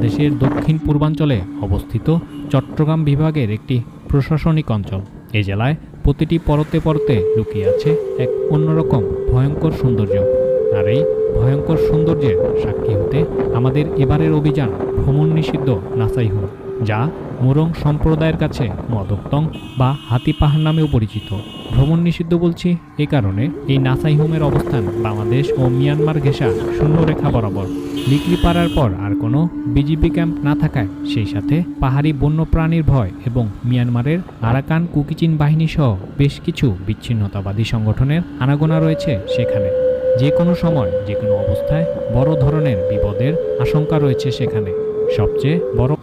দেশের দক্ষিণ পূর্বাঞ্চলে অবস্থিত চট্টগ্রাম বিভাগের একটি প্রশাসনিক অঞ্চল। এ জেলায় প্রতিটি পরতে পরতে লুকিয়ে আছে এক অন্যরকম ভয়ঙ্কর সৌন্দর্য। আর এই ভয়ঙ্কর সৌন্দর্যের সাক্ষী হতে আমাদের এবারের অভিযান ভ্রমণ নিষিদ্ধ নাসাইহুম যা মোরং সম্প্রদায়ের কাছে মদকতং বা হাতি পাহাড় নামেও পরিচিত। ভ্রমণ নিষিদ্ধ বলছি এ কারণে এই নাসাইহুমের অবস্থান বাংলাদেশ ও মিয়ানমার ঘেঁষা শূন্যরেখা বরাবর। লিকলি পাড়ার পর আর কোনো বিজিবি ক্যাম্প না থাকায় সেই সাথে পাহাড়ি বন্যপ্রাণীর ভয় এবং মিয়ানমারের আরাকান কুকিচিন বাহিনী সহ বেশ কিছু বিচ্ছিন্নতাবাদী সংগঠনের আনাগোনা রয়েছে সেখানে। যে কোনো সময়, যে কোনো অবস্থায় বড় ধরনের বিপদের আশঙ্কা রয়েছে সেখানে। সবচেয়ে বড়